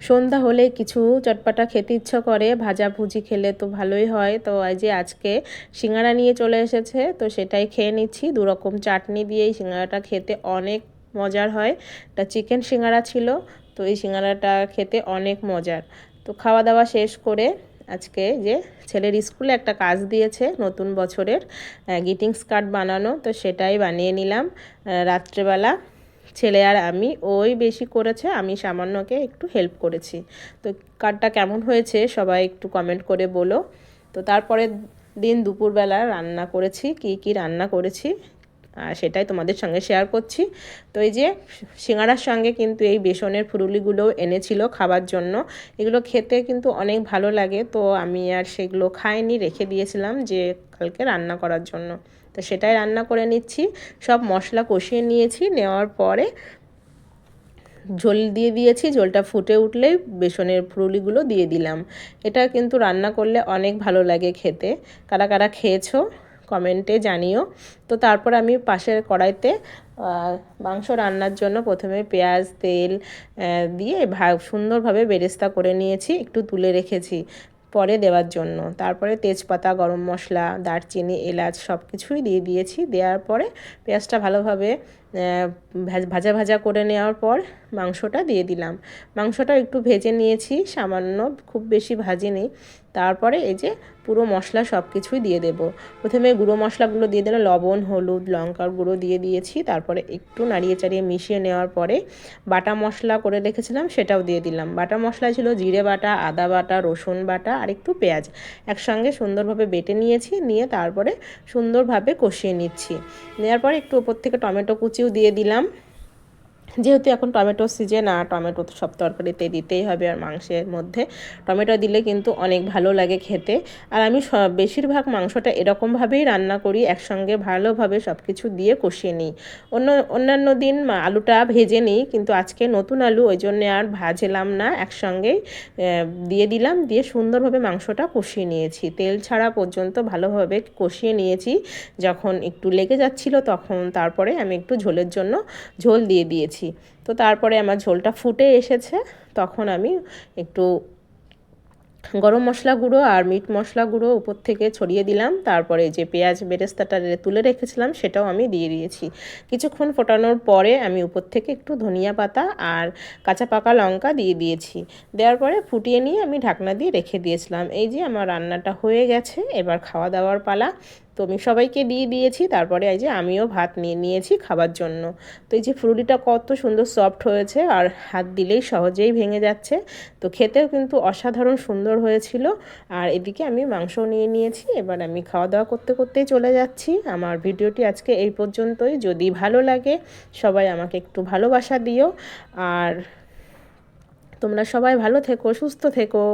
সন্ধ্যা হলে কিছু চটপাটা খেতে ইচ্ছা করে, ভাজা ভুজি খেলে তো ভালোই হয়। তো যে আজকে সিঙ্গারা নিয়ে চলে এসেছে, তো সেটাই খেয়ে নিচ্ছি। দু রকম চাটনি দিয়ে এই সিঙ্গারাটা খেতে অনেক মজার হয়। এটা চিকেন সিঙ্গারা ছিল, তো এই সিঙ্গারাটা খেতে অনেক মজার। তো খাওয়া দাওয়া শেষ করে আজকে যে ছেলের স্কুলে একটা কাজ দিয়েছে নতুন বছরের গ্রিটিংস কার্ড বানানো, তো সেটাই বানিয়ে নিলাম রাত্রেবেলা। ছেলে আর আমি, ওই বেশি করেছে, আমি সামান্যকে একটু হেল্প করেছি। তো কার্ডটা কেমন হয়েছে সবাই একটু কমেন্ট করে বলো। তো তারপরে দিন দুপুরবেলা রান্না করেছি, কি কি রান্না করেছি সেটাই তোমাদের সঙ্গে শেয়ার করছি। তো এই যে সিঙ্গারার সঙ্গে কিন্তু এই বেসনের ফুরুলিগুলোও এনেছিল খাবার জন্য। এগুলো খেতে কিন্তু অনেক ভালো লাগে। তো আমি আর সেগুলো খাইনি, রেখে দিয়েছিলাম যে কালকে রান্না করার জন্য। তো সেটাই রান্না করে নিচ্ছি। সব মশলা কষিয়ে নিয়েছি, নেওয়ার পরে ঝোল দিয়ে দিয়েছি। ঝোলটা ফুটে উঠলেই বেসনের ফুরুলিগুলো দিয়ে দিলাম। এটা কিন্তু রান্না করলে অনেক ভালো লাগে খেতে। কারা কারা খেয়েছো? কমেন্টে জানিও। তো তারপর আমি পাশের কড়াইতে মাংস রান্নার জন্য প্রথমে পেঁয়াজ, তেল দিয়ে সুন্দরভাবে বেরেস্তা করে নিয়েছি, একটু তুলে রেখেছি পরে দেওয়ার জন্য। তারপরে তেজপাতা, গরম মশলা, দারচিনি, এলাচ সব কিছুই দিয়ে দিয়েছি। দেওয়ার পরে পেঁয়াজটা ভালোভাবে ভাজা ভাজা করে নেওয়ার পর মাংসটা দিয়ে দিলাম। মাংসটা একটু ভেজে নিয়েছি, সামান্য খুব বেশি ভাজিনি তারপরে এই যে পুরো মশলা সব কিছুই দিয়ে দেব। প্রথমে গুঁড়ো মশলাগুলো দিয়ে দিলাম, লবণ, হলুদ, লঙ্কার গুঁড়ো দিয়ে দিয়েছি। তারপরে একটু নাড়িয়ে চাড়িয়ে মিশিয়ে নেওয়ার পরে বাটা মশলা করে রেখেছিলাম, সেটাও দিয়ে দিলাম। বাটা মশলা ছিল জিরে বাটা, আদা বাটা, রসুন বাটা আর একটু পেঁয়াজ। একসঙ্গে সুন্দরভাবে বেটে নিয়েছি, নিয়ে তারপরে সুন্দরভাবে কষিয়ে নিচ্ছি। নেওয়ার পরে একটু ওপর থেকে টমেটো কুচিও দিয়ে দিলাম। যেহেতু এখন টমেটো সিজন, আর টমেটো তো সব তরকারিতে দিতেই হবে আর মাংসের মধ্যে। টমেটো দিলে কিন্তু অনেক ভালো লাগে খেতে। আর আমি বেশিরভাগ মাংসটা এরকমভাবেই রান্না করি, একসঙ্গে ভালোভাবে সব কিছু দিয়ে কষিয়ে নিই। অন্য, অন্যান্য দিন আলুটা ভেজে নিই, কিন্তু আজকে নতুন আলু, ওই জন্যে আর ভাজলাম না একসঙ্গেই দিয়ে দিলাম, দিয়ে সুন্দরভাবে মাংসটা কষিয়ে নিয়েছি। তেল ছাড়া পর্যন্ত ভালোভাবে কষিয়ে নিয়েছি। যখন একটু লেগে যাচ্ছিল তখন তারপরে আমি একটু ঝোলের জন্য ঝোল দিয়ে দিয়েছি। দিয়েছি। তো তারপরে আমার ঝোলটা ফুটে এসেছে। তখন আমি একটু গরম মশলা গুঁড়ো আর মিট মশলা গুঁড়ো উপর থেকে ছড়িয়ে দিলাম। তারপরে যে পেঁয়াজ বেরেস্তাটা তুলে রেখেছিলাম, সেটাও আমি দিয়ে দিয়েছি। কিছুক্ষণ ফোটানোর পরে আমি উপর থেকে একটু ধনিয়া পাতা আর কাঁচা পাকা লঙ্কা দিয়ে দিয়েছি। দেওয়ার পরে ফুটিয়ে নিয়ে আমি ঢাকনা দিয়ে রেখে দিয়েছিলাম। এই যে আমার রান্নাটা হয়ে গেছে, এবার খাওয়া দাওয়ার পালা। তো আমি সবাইকে দিয়ে দিয়েছি, তারপরে এই যে আমিও ভাত নিয়ে নিয়েছি খাবার জন্য। তো এই যে ফুরুলিটা কত সুন্দর সফট হয়েছে আর হাত দিলেই সহজেই ভেঙে যাচ্ছে। তো খেতেও কিন্তু অসাধারণ সুন্দর হয়েছিল। আর এদিকে আমি মাংস নিয়ে নিয়েছি, এবার আমি খাওয়া দাওয়া করতে করতেই চলে যাচ্ছি। আমার ভিডিওটি আজকে এই পর্যন্তই। যদি ভালো লাগে, সবাই আমাকে একটু ভালোবাসা দিও। আর তোমরা সবাই ভালো থেকো, সুস্থ থেকো।